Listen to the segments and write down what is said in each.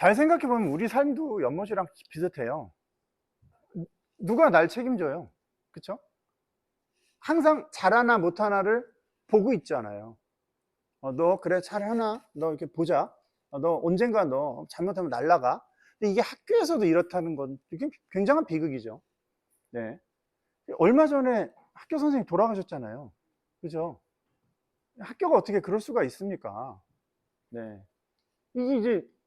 잘 생각해 보면 우리 삶도 연못이랑 비슷해요. 누가 날 책임져요? 그쵸? 항상 잘하나 못하나를 보고 있잖아요. 어, 너 그래 잘하나? 너 이렇게 보자. 어, 너 언젠가 너 잘못하면 날라가. 근데 이게 학교에서도 이렇다는 건 굉장한 비극이죠. 네. 얼마 전에 학교 선생님 돌아가셨잖아요. 그죠? 학교가 어떻게 그럴 수가 있습니까? 네. 이게 이제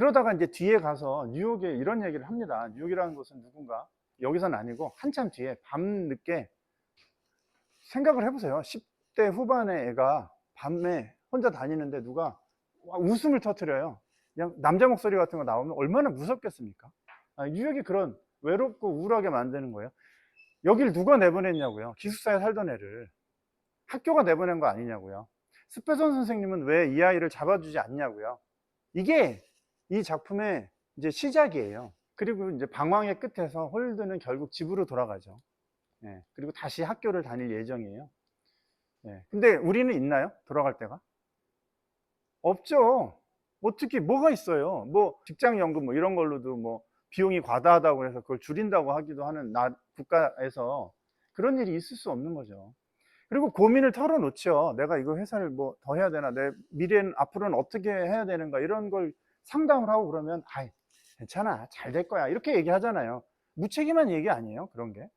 그러다가 이제 뒤에 가서 뉴욕에 이런 얘기를 합니다. 뉴욕이라는 곳은 누군가 여기서는 아니고 한참 뒤에 밤늦게 생각을 해보세요. 10대 후반의 애가 밤에 혼자 다니는데 누가 와, 웃음을 터트려요. 그냥 남자 목소리 같은 거 나오면 얼마나 무섭겠습니까? 아, 뉴욕이 그런 외롭고 우울하게 만드는 거예요. 여길 누가 내보냈냐고요. 기숙사에 살던 애를. 학교가 내보낸 거 아니냐고요. 스페선 선생님은 왜 이 아이를 잡아주지 않냐고요. 이게 이 작품의 이제 시작이에요. 그리고 이제 방황의 끝에서 홀드는 결국 집으로 돌아가죠. 예, 그리고 다시 학교를 다닐 예정이에요. 예, 근데 우리는 있나요? 돌아갈 때가? 없죠. 어떻게, 뭐가 있어요? 뭐, 직장 연금 뭐 이런 걸로도 뭐, 비용이 과다하다고 해서 그걸 줄인다고 하기도 하는 나, 국가에서 그런 일이 있을 수 없는 거죠. 그리고 고민을 털어놓죠. 내가 이거 회사를 뭐 더 해야 되나, 내 미래는 앞으로는 어떻게 해야 되는가, 이런 걸 상담을 하고 그러면, 아이, 괜찮아. 잘 될 거야. 이렇게 얘기하잖아요. 무책임한 얘기 아니에요. 그런 게.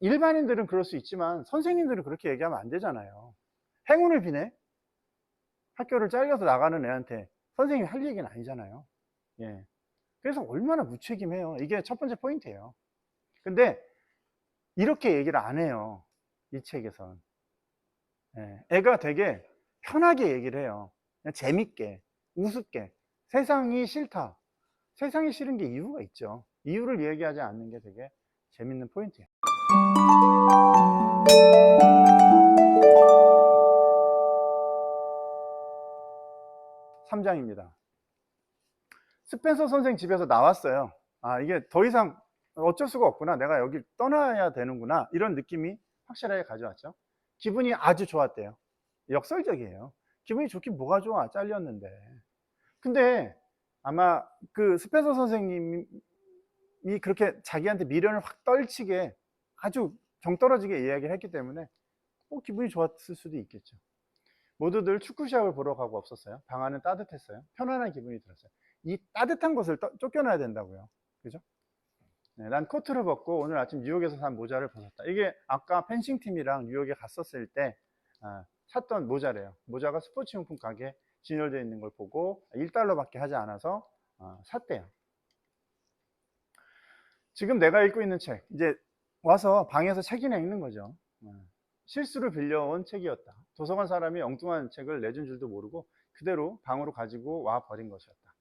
일반인들은 그럴 수 있지만 선생님들은 그렇게 얘기하면 안 되잖아요. 행운을 비네? 학교를 잘려서 나가는 애한테 선생님이 할 얘기는 아니잖아요. 예. 그래서 얼마나 무책임해요. 이게 첫 번째 포인트예요. 근데 이렇게 얘기를 안 해요. 이 책에선. 예. 애가 되게 편하게 얘기를 해요. 재밌게, 우습게. 세상이 싫다. 세상이 싫은 게 이유가 있죠. 이유를 얘기하지 않는 게 되게 재밌는 포인트예요. 3장입니다. 스펜서 선생 집에서 나왔어요. 아, 이게 더 이상 어쩔 수가 없구나. 내가 여길 떠나야 되는구나. 이런 느낌이 확실하게 가져왔죠. 기분이 아주 좋았대요. 역설적이에요. 기분이 좋긴 뭐가 좋아. 잘렸는데. 근데 아마 그 스펜서 선생님이 그렇게 자기한테 미련을 확 떨치게 아주 정떨어지게 이야기를 했기 때문에 뭐 기분이 좋았을 수도 있겠죠. 모두들 축구 시합을 보러 가고 없었어요. 방 안은 따뜻했어요. 편안한 기분이 들었어요. 이 따뜻한 곳을 떠- 쫓겨나야 된다고요. 그죠? 네, 난 코트를 벗고 오늘 아침 뉴욕에서 산 모자를 벗었다. 이게 아까 펜싱 팀이랑 뉴욕에 갔었을 때 아, 샀던 모자래요. 모자가 스포츠용품 가게 진열되어 있는 걸 보고 1달러밖에 하지 않아서 아, 샀대요. 지금 내가 읽고 있는 책, 이제 와서 방에서 책이나 읽는 거죠. 아, 실수로 빌려온 책이었다. 도서관 사람이 엉뚱한 책을 내준 줄도 모르고 그대로 방으로 가지고 와 버린 것이었다.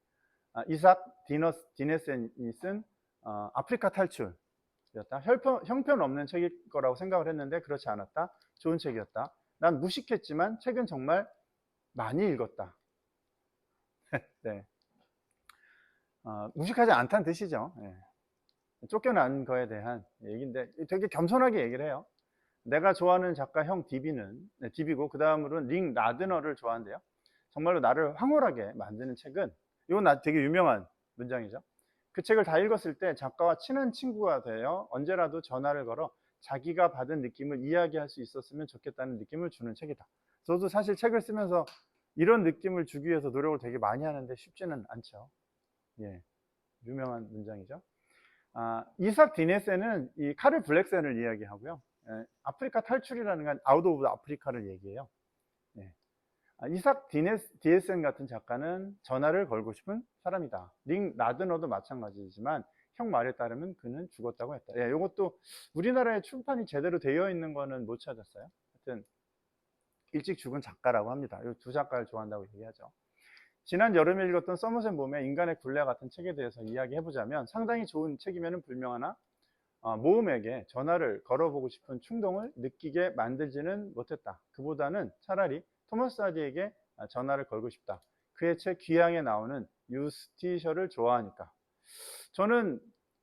아, 이삭 디너스, 디네센이 쓴 어, 아프리카 탈출이었다. 형편, 형편없는 책일 거라고 생각을 했는데 그렇지 않았다. 좋은 책이었다. 난 무식했지만 책은 정말 많이 읽었다. 네. 어, 무식하지 않다는 뜻이죠. 예. 쫓겨난 거에 대한 얘기인데 되게 겸손하게 얘기를 해요. 내가 좋아하는 작가 형 디비는 네, 디비고 그 다음으로는 링 라드너를 좋아한대요. 정말로 나를 황홀하게 만드는 책은 이건 나 되게 유명한 문장이죠. 그 책을 다 읽었을 때 작가와 친한 친구가 되어 언제라도 전화를 걸어 자기가 받은 느낌을 이야기할 수 있었으면 좋겠다는 느낌을 주는 책이다. 저도 사실 책을 쓰면서 이런 느낌을 주기 위해서 노력을 되게 많이 하는데 쉽지는 않죠. 예, 유명한 문장이죠. 아, 이삭 디네센은 이 카를 블랙센을 이야기하고요. 예, 아프리카 탈출이라는 건 아웃 오브 아프리카를 얘기해요. 예. 아, 이삭 디네스, 디에센 같은 작가는 전화를 걸고 싶은 사람이다. 링 라드너도 마찬가지지만 형 말에 따르면 그는 죽었다고 했다. 예, 이것도 우리나라에 출판이 제대로 되어 있는 거는 못 찾았어요. 하여튼 일찍 죽은 작가라고 합니다. 이 두 작가를 좋아한다고 얘기하죠. 지난 여름에 읽었던 서머셋 몸의 인간의 굴레 같은 책에 대해서 이야기해보자면 상당히 좋은 책이면 불명하나 어, 모험에게 전화를 걸어보고 싶은 충동을 느끼게 만들지는 못했다. 그보다는 차라리 토마스 하디에게 전화를 걸고 싶다. 그의 책 귀향에 나오는 유스티셔를 좋아하니까. 저는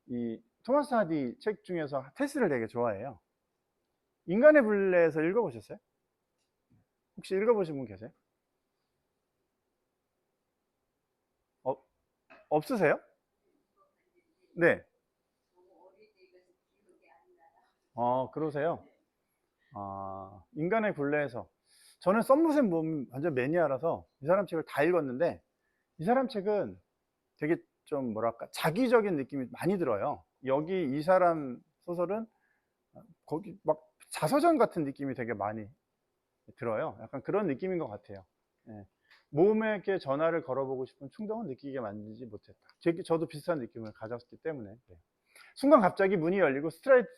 이 토마스 하디 책 중에서 테스를 되게 좋아해요. 인간의 굴레에서 읽어보셨어요? 혹시 읽어보신 분 계세요? 어, 없으세요? 네. 어, 그러세요? 아, 인간의 굴레에서. 저는 썸무샘 몸 완전 매니아라서 이 사람 책을 다 읽었는데 이 사람 책은 되게 좀 뭐랄까 자기적인 느낌이 많이 들어요. 여기 이 사람 소설은 거기 막 자서전 같은 느낌이 되게 많이 들어요. 약간 그런 느낌인 것 같아요. 예. 모험에게 전화를 걸어보고 싶은 충동은 느끼게 만들지 못했다. 제- 저도 비슷한 느낌을 가졌기 때문에. 네. 순간 갑자기 문이 열리고 스트라이트,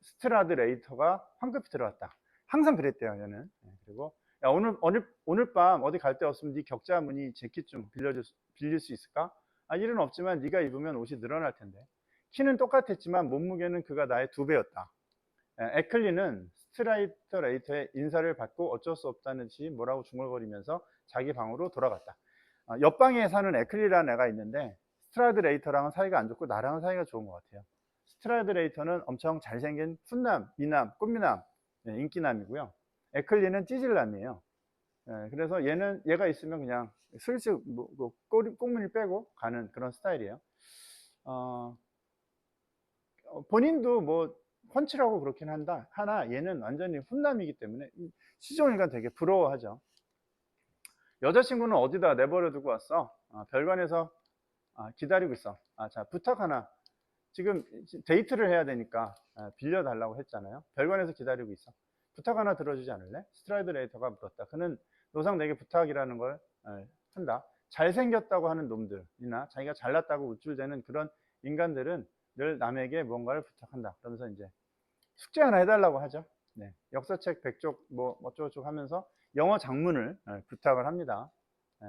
스트라드 레이터가 황급히 들어왔다. 항상 그랬대요, 얘는. 예, 그리고 야, 오늘, 오늘, 오늘 밤 어디 갈 데 없으면 네 격자 무늬 재킷 좀 빌려줄, 수- 빌릴 수 있을까? 아, 일은 없지만 네가 입으면 옷이 늘어날 텐데. 키는 똑같았지만 몸무게는 그가 나의 두 배였다. 에, 에클리는 스트라이트 레이터의 인사를 받고 어쩔 수 없다는 듯이 뭐라고 중얼거리면서 자기 방으로 돌아갔다. 어, 옆방에 사는 에클리라는 애가 있는데 스트라드 레이터랑은 사이가 안 좋고 나랑은 사이가 좋은 것 같아요. 스트라드 레이터는 엄청 잘생긴 훈남, 미남, 꽃미남, 네, 인기남이고요. 에클리는 찌질남이에요. 예, 그래서 얘는 얘가 있으면 그냥 슬슬 뭐, 뭐 꽁무니 빼고 가는 그런 스타일이에요. 어, 어, 본인도 뭐 펀치라고 그렇긴 한다 하나 얘는 완전히 훈남이기 때문에 이 시종이가 되게 부러워하죠. 여자친구는 어디다 내버려 두고 왔어? 아, 별관에서 아, 기다리고 있어. 아, 자 부탁 하나. 지금 데이트를 해야 되니까 아, 빌려달라고 했잖아요. 별관에서 기다리고 있어. 부탁 하나 들어주지 않을래? 스트라이드 레이터가 물었다. 그는 노상 내게 부탁이라는 걸 에, 한다. 잘생겼다고 하는 놈들이나 자기가 잘났다고 우쭐대는 그런 인간들은 늘 남에게 뭔가를 부탁한다. 그러면서 이제 숙제 하나 해달라고 하죠. 네. 역사책 100쪽 뭐 어쩌고저쩌고 하면서 영어 장문을 에, 부탁을 합니다. 에,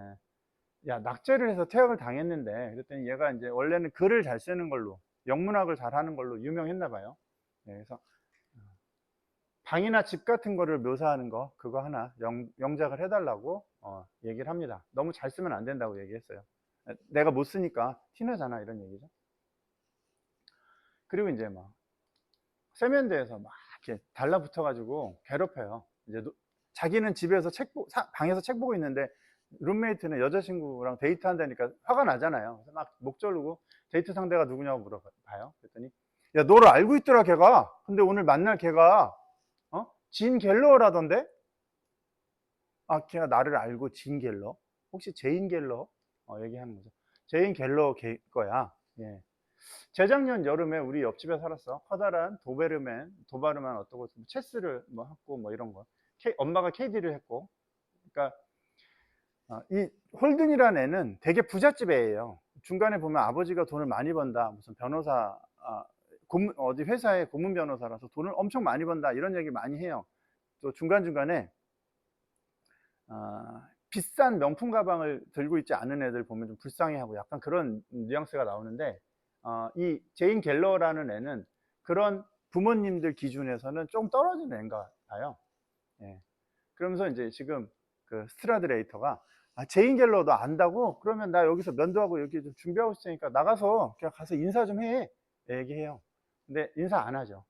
야 낙제를 해서 퇴학을 당했는데 그랬더니 얘가 이제 원래는 글을 잘 쓰는 걸로 영문학을 잘 하는 걸로 유명했나 봐요. 네, 그래서 방이나 집 같은 거를 묘사하는 거 그거 하나 영, 영작을 해달라고 어, 얘기를 합니다. 너무 잘 쓰면 안 된다고 얘기했어요. 에, 내가 못 쓰니까 티나잖아 이런 얘기죠. 그리고 이제 막 세면대에서 막 이렇게 달라붙어가지고 괴롭혀요. 이제 노- 자기는 집에서 책 보, 사- 방에서 책 보고 있는데 룸메이트는 여자친구랑 데이트한다니까 화가 나잖아요. 그래서 막목 조르고 데이트 상대가 누구냐고 물어봐요. 그랬더니 야 너를 알고 있더라 걔가. 근데 오늘 만날 걔가 어? 진 갤러라던데? 아 걔가 나를 알고 진 갤러? 혹시 제인 갤러? 어, 얘기하는 거죠. 제인 갤러 걔 거야. 예. 재작년 여름에 우리 옆집에 살았어. 커다란 도베르맨, 도바르만 어떠고 체스를 뭐 했고 뭐 이런 거. K- 엄마가 KD를 했고. 그러니까 어, 이 홀든이라는 애는 되게 부잣집 애예요. 중간에 보면 아버지가 돈을 많이 번다. 무슨 변호사, 아, 고문- 어디 회사의 고문 변호사라서 돈을 엄청 많이 번다. 이런 얘기 많이 해요. 또 중간 중간에 아, 비싼 명품 가방을 들고 있지 않은 애들 보면 좀 불쌍해하고 약간 그런 뉘앙스가 나오는데 어, 이 제인 갤러라는 애는 그런 부모님들 기준에서는 좀 떨어진 애인가 봐요. 예. 그러면서 이제 지금 그 스트라드레이터가 아, 제인 갤러도 안다고? 그러면 나 여기서 면도하고 여기 좀 준비하고 있으니까 나가서 그냥 가서 인사 좀 해. 얘기해요. 근데 인사 안 하죠.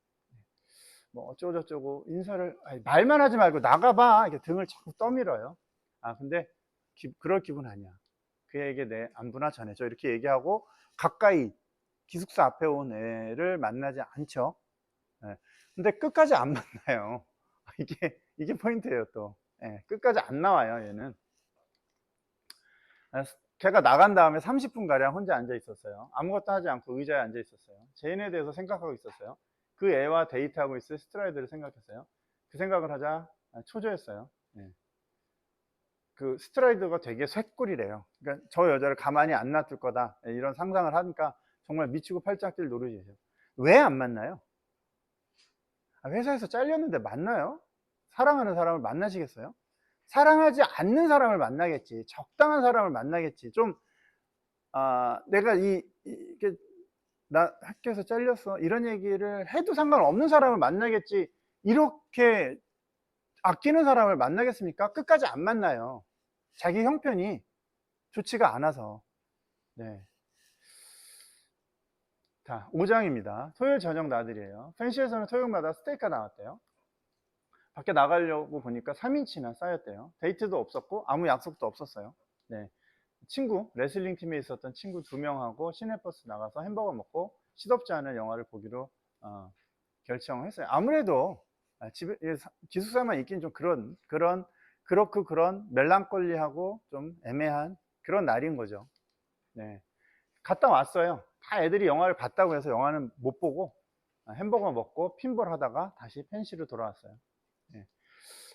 뭐 어쩌고저쩌고 인사를 아니, 말만 하지 말고 나가봐. 이렇게 등을 자꾸 떠밀어요. 아 근데 기- 그럴 기분 아니야. 그에게 내 안부나 전해줘. 이렇게 얘기하고 가까이 기숙사 앞에 온 애를 만나지 않죠. 예. 근데 끝까지 안 만나요. 이게 이게 포인트예요 또. 예, 끝까지 안 나와요 얘는. 아, 걔가 나간 다음에 30분 가량 혼자 앉아 있었어요. 아무것도 하지 않고 의자에 앉아 있었어요. 제인에 대해서 생각하고 있었어요. 그 애와 데이트하고 있을 스트라이드를 생각했어요. 그 생각을 하자 아, 초조했어요. 예. 그 스트라이드가 되게 쇳골이래요. 그러니까 저 여자를 가만히 안 놔둘 거다 예, 이런 상상을 하니까 정말 미치고 팔짝 뛸 노릇이죠. 왜 안 만나요? 아, 회사에서 잘렸는데 만나요? 사랑하는 사람을 만나시겠어요? 사랑하지 않는 사람을 만나겠지. 적당한 사람을 만나겠지. 좀, 아, 내가 이, 이- 나 학교에서 잘렸어. 이런 얘기를 해도 상관없는 사람을 만나겠지. 이렇게 아끼는 사람을 만나겠습니까? 끝까지 안 만나요. 자기 형편이 좋지가 않아서. 네. 자, 5장입니다. 토요일 저녁 나들이에요. 펜시에서는 토요일마다 스테이크가 나왔대요. 밖에 나가려고 보니까 3인치나 쌓였대요. 데이트도 없었고 아무 약속도 없었어요. 네. 친구, 레슬링 팀에 있었던 친구 두 명하고 시내버스 나가서 햄버거 먹고 시덥지 않은 영화를 보기로 어, 결정했어요. 아무래도 아, 집에 예, 사- 기숙사만 있긴 좀 그런 그런 그렇고 그런 멜랑콜리하고 좀 애매한 그런 날인 거죠. 네, 갔다 왔어요. 다 애들이 영화를 봤다고 해서 영화는 못 보고 아, 햄버거 먹고 핀볼 하다가 다시 펜시로 돌아왔어요. 네.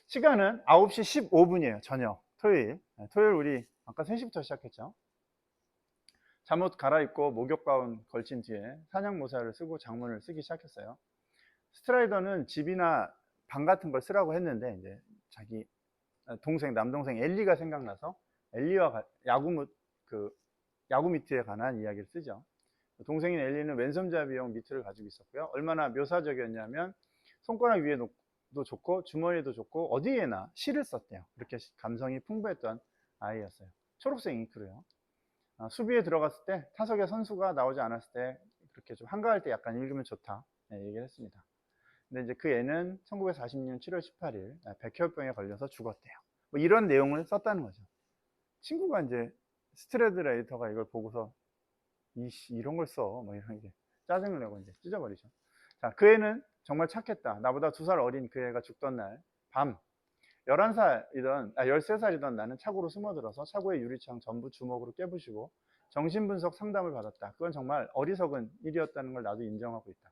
시간은 9시 15분이에요. 저녁 토요일. 네, 토요일 우리 아까 3시부터 시작했죠. 잠옷 갈아입고 목욕 가운 걸친 뒤에 사냥 모자를 쓰고 장문을 쓰기 시작했어요. 스트라이더는 집이나 방 같은 걸 쓰라고 했는데 이제 자기 동생 남동생 엘리가 생각나서 엘리와 가- 야구 무- 그 야구 미트에 관한 이야기를 쓰죠. 동생인 엘리는 왼손잡이용 미트를 가지고 있었고요. 얼마나 묘사적이었냐면 손가락 위에 놓도 좋고 주머니에도 좋고 어디에나 시를 썼대요. 그렇게 감성이 풍부했던 아이였어요. 초록색 잉크로요. 아, 수비에 들어갔을 때 타석에 선수가 나오지 않았을 때 그렇게 좀 한가할 때 약간 읽으면 좋다 네, 얘기를 했습니다. 근데 이제 그 애는 1940년 7월 18일 백혈병에 걸려서 죽었대요. 뭐 이런 내용을 썼다는 거죠. 친구가 이제 스트레드 레이터가 이걸 보고서 이씨 이런 걸 써. 뭐 이런 게 짜증을 내고 이제 찢어버리죠. 자, 그 애는 정말 착했다. 나보다 두 살 어린 그 애가 죽던 날 밤 11살이던 아 13살이던 나는 차고로 숨어들어서 차고의 유리창 전부 주먹으로 깨부시고 정신분석 상담을 받았다. 그건 정말 어리석은 일이었다는 걸 나도 인정하고 있다.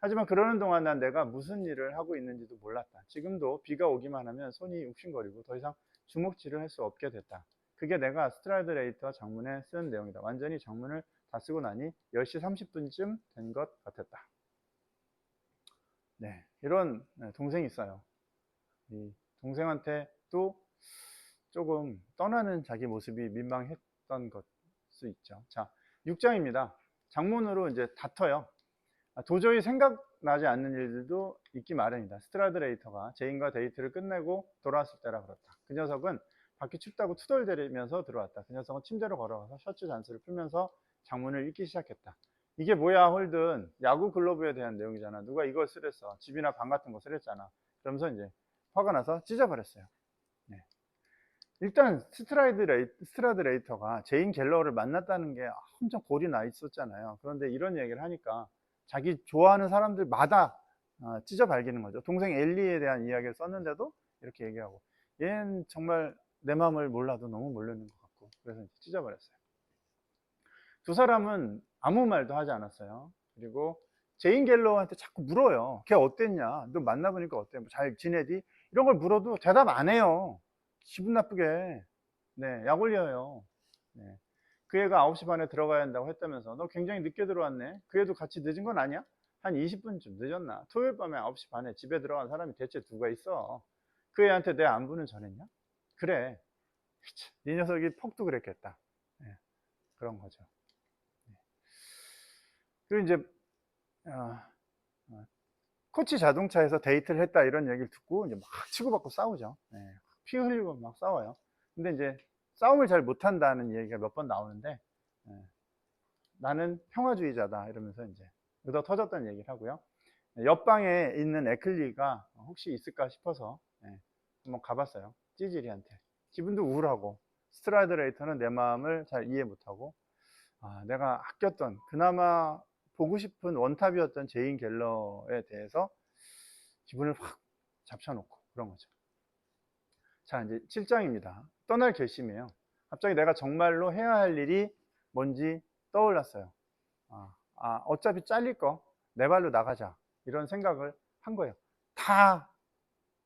하지만 그러는 동안 난 내가 무슨 일을 하고 있는지도 몰랐다. 지금도 비가 오기만 하면 손이 욱신거리고 더 이상 주먹질을 할 수 없게 됐다. 그게 내가 스트라이드 레이터 장문에 쓴 내용이다. 완전히 장문을 다 쓰고 나니 10시 30분쯤 된 것 같았다. 네, 이런 네, 동생이 있어요. 이 동생한테 또 조금 떠나는 자기 모습이 민망했던 것수 있죠. 자, 6장입니다. 장문으로 이제 다퉈요. 아, 도저히 생각나지 않는 일들도 있기 마련이다. 스트라드레이터가 제인과 데이트를 끝내고 돌아왔을 때라 그렇다. 그 녀석은 밖이 춥다고 투덜대면서 들어왔다. 그 녀석은 침대로 걸어가서 셔츠 잔스를 풀면서 장문을 읽기 시작했다. 이게 뭐야 홀든 야구 글러브에 대한 내용이잖아. 누가 이걸 쓰랬어. 집이나 방 같은 거 쓰랬잖아. 그러면서 이제 화가 나서 찢어버렸어요. 네. 일단 스트라이드 레이, 스트라드 레이터가 제인 갤러를 만났다는 게 엄청 골이 나 있었잖아요. 그런데 이런 얘기를 하니까 자기 좋아하는 사람들마다 어, 찢어 발기는 거죠. 동생 엘리에 대한 이야기를 썼는데도 이렇게 얘기하고 얘는 정말 내 마음을 몰라도 너무 모르는 것 같고 그래서 이제 찢어버렸어요. 두 사람은 아무 말도 하지 않았어요. 그리고 제인 갤러한테 자꾸 물어요. 걔 어땠냐? 너 만나보니까 어때? 뭐잘 지내디? 이런 걸 물어도 대답 안 해요. 기분 나쁘게. 네, 약 올려요. 네. 그 애가 9시 반에 들어가야 한다고 했다면서 너 굉장히 늦게 들어왔네. 그 애도 같이 늦은 건 아니야? 한 20분쯤 늦었나? 토요일 밤에 9시 반에 집에 들어간 사람이 대체 누가 있어? 그 애한테 내 안부는 전했냐? 그래. 참, 이 녀석이 퍽도 그랬겠다. 네, 그런 거죠. 네. 그리고 이제 어, 어, 코치 자동차에서 데이트를 했다 이런 얘기를 듣고 이제 막 치고받고 싸우죠. 네, 피 흘리고 막 싸워요. 근데 이제 싸움을 잘 못한다는 얘기가 몇 번 나오는데 예, 나는 평화주의자다 이러면서 이제 의도 터졌다는 얘기를 하고요. 예, 옆방에 있는 에클리가 혹시 있을까 싶어서 예, 한번 가봤어요. 찌질이한테. 기분도 우울하고 스트라이드 레이터는 내 마음을 잘 이해 못하고 아, 내가 아꼈던 그나마 보고 싶은 원탑이었던 제인 갤러에 대해서 기분을 확 잡쳐놓고 그런 거죠. 자, 이제 7장입니다. 떠날 결심이에요. 갑자기 내가 정말로 해야 할 일이 뭔지 떠올랐어요. 아, 아, 어차피 잘릴 거, 내 발로 나가자. 이런 생각을 한 거예요. 다,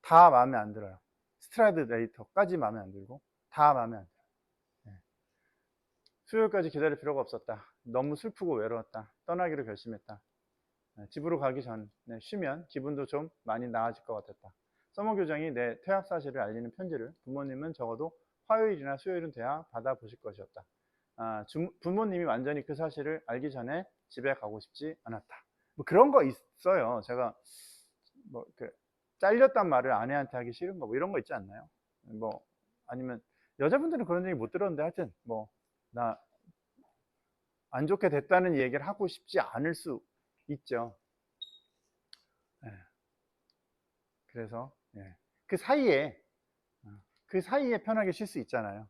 다 마음에 안 들어요. 스트라이드 레이터까지 마음에 안 들고, 다 마음에 안 들어요. 네. 수요일까지 기다릴 필요가 없었다. 너무 슬프고 외로웠다. 떠나기로 결심했다. 네, 집으로 가기 전 네, 쉬면 기분도 좀 많이 나아질 것 같았다. 서머 교장이 내 퇴학 사실을 알리는 편지를 부모님은 적어도 화요일이나 수요일은 돼야 받아보실 것이었다. 아, 주- 부모님이 완전히 그 사실을 알기 전에 집에 가고 싶지 않았다. 뭐 그런 거 있어요. 제가 뭐 그 잘렸단 말을 아내한테 하기 싫은 거 뭐 이런 거 있지 않나요? 뭐 아니면 여자분들은 그런 얘기 못 들었는데 하여튼 뭐 나 안 좋게 됐다는 얘기를 하고 싶지 않을 수 있죠. 예. 그래서 예. 그 사이에 어, 그 사이에 편하게 쉴 수 있잖아요.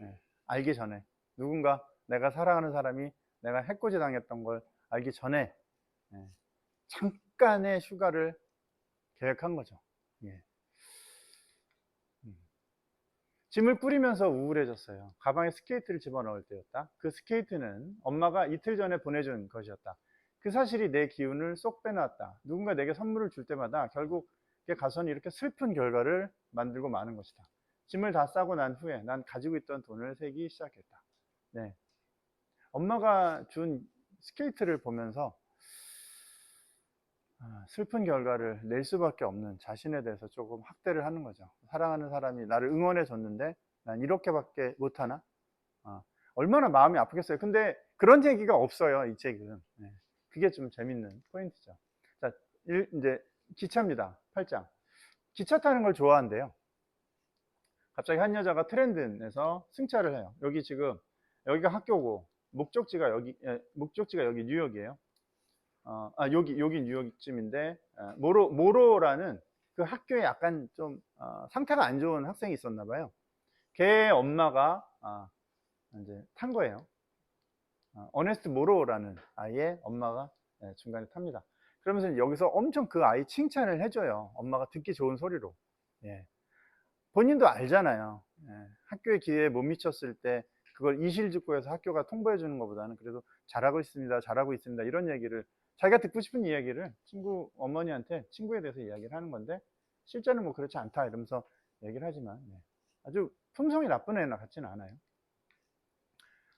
예. 알기 전에 누군가 내가 사랑하는 사람이 내가 해코지 당했던 걸 알기 전에 예, 잠깐의 휴가를 계획한 거죠. 예. 음. 짐을 뿌리면서 우울해졌어요. 가방에 스케이트를 집어넣을 때였다. 그 스케이트는 엄마가 이틀 전에 보내준 것이었다. 그 사실이 내 기운을 쏙 빼놨다. 누군가 내게 선물을 줄 때마다 결국 가서는 이렇게 슬픈 결과를 만들고 마는 것이다. 짐을 다 싸고 난 후에 난 가지고 있던 돈을 세기 시작했다. 네. 엄마가 준 스케이트를 보면서 아, 슬픈 결과를 낼 수밖에 없는 자신에 대해서 조금 학대를 하는 거죠. 사랑하는 사람이 나를 응원해 줬는데 난 이렇게밖에 못하나? 아, 얼마나 마음이 아프겠어요. 근데 그런 얘기가 없어요, 이 책은. 네. 그게 좀 재밌는 포인트죠. 자, 일, 이제 기차입니다. 8장. 기차 타는 걸 좋아한대요. 갑자기 한 여자가 트렌든에서 승차를 해요. 여기 지금 여기가 학교고 목적지가 여기 예, 목적지가 여기 뉴욕이에요. 어, 아 여기 여기 뉴욕쯤인데 어, 모로 모로라는 그 학교에 약간 좀 어, 상태가 안 좋은 학생이 있었나 봐요. 걔 엄마가 아, 이제 탄 거예요. 어, 어네스트 모로라는 아이의 엄마가 예, 중간에 탑니다. 그러면서 여기서 엄청 그 아이 칭찬을 해줘요. 엄마가 듣기 좋은 소리로. 예. 본인도 알잖아요. 예. 학교에 기회에 못 미쳤을 때 그걸 이실직고해서 학교가 통보해 주는 것보다는 그래도 잘하고 있습니다. 잘하고 있습니다. 이런 얘기를 자기가 듣고 싶은 이야기를 친구 어머니한테 친구에 대해서 이야기를 하는 건데 실제는 뭐 그렇지 않다 이러면서 얘기를 하지만 네. 아주 품성이 나쁜 애나 같지는 않아요.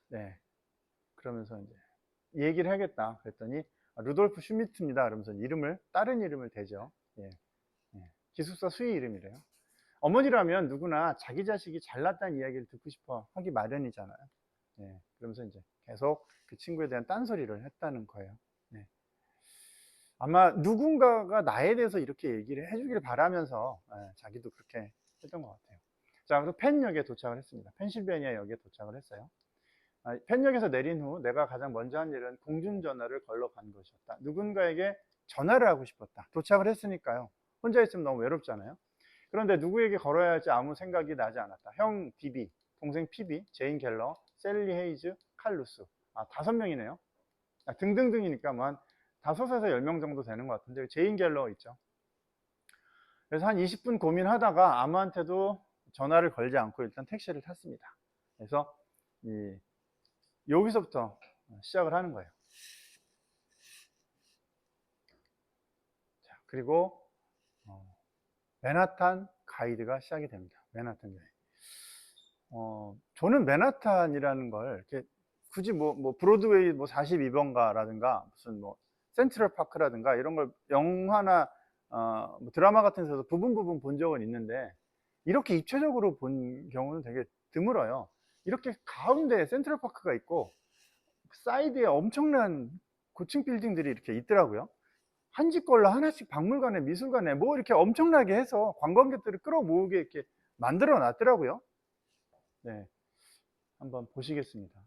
네. 그러면서 이제 얘기를 하겠다 그랬더니 아, 루돌프 슈미트입니다. 그러면서 이름을 다른 이름을 대죠. 예. 예. 기숙사 수의 이름이래요. 어머니라면 누구나 자기 자식이 잘났다는 이야기를 듣고 싶어 하기 마련이잖아요. 예. 그러면서 이제 계속 그 친구에 대한 딴소리를 했다는 거예요. 네. 아마 누군가가 나에 대해서 이렇게 얘기를 해주길 바라면서 예, 자기도 그렇게 했던 것 같아요. 자, 그래서 펜역에 도착을 했습니다. 펜실베니아 역에 도착을 했어요. 아, 펜역에서 내린 후 내가 가장 먼저 한 일은 공중전화를 걸러 간 것이었다. 누군가에게 전화를 하고 싶었다. 도착을 했으니까요. 혼자 있으면 너무 외롭잖아요. 그런데 누구에게 걸어야 할지 아무 생각이 나지 않았다. 형 디비, 동생 피비, 제인 갤러, 셀리 헤이즈, 칼루스. 아, 다섯 명이네요. 아, 등등등이니까 뭐한 다섯에서 열 명 정도 되는 것 같은데 제인 갤러 있죠. 그래서 한 20분 고민하다가 아무한테도 전화를 걸지 않고 일단 택시를 탔습니다. 그래서 이 여기서부터 시작을 하는 거예요. 자, 그리고 어, 맨하탄 가이드가 시작이 됩니다. 맨하탄 가이드. 어, 저는 맨하탄이라는 걸 이렇게 굳이 뭐, 뭐 브로드웨이 뭐 42번가라든가 무슨 뭐 센트럴 파크라든가 이런 걸 영화나 어, 뭐 드라마 같은 데서 부분 부분 본 적은 있는데 이렇게 입체적으로 본 경우는 되게 드물어요. 이렇게 가운데 센트럴 파크가 있고 사이드에 엄청난 고층 빌딩들이 이렇게 있더라고요. 한 집 걸로 하나씩 박물관에 미술관에 뭐 이렇게 엄청나게 해서 관광객들을 끌어모으게 이렇게 만들어 놨더라고요. 네. 한번 보시겠습니다.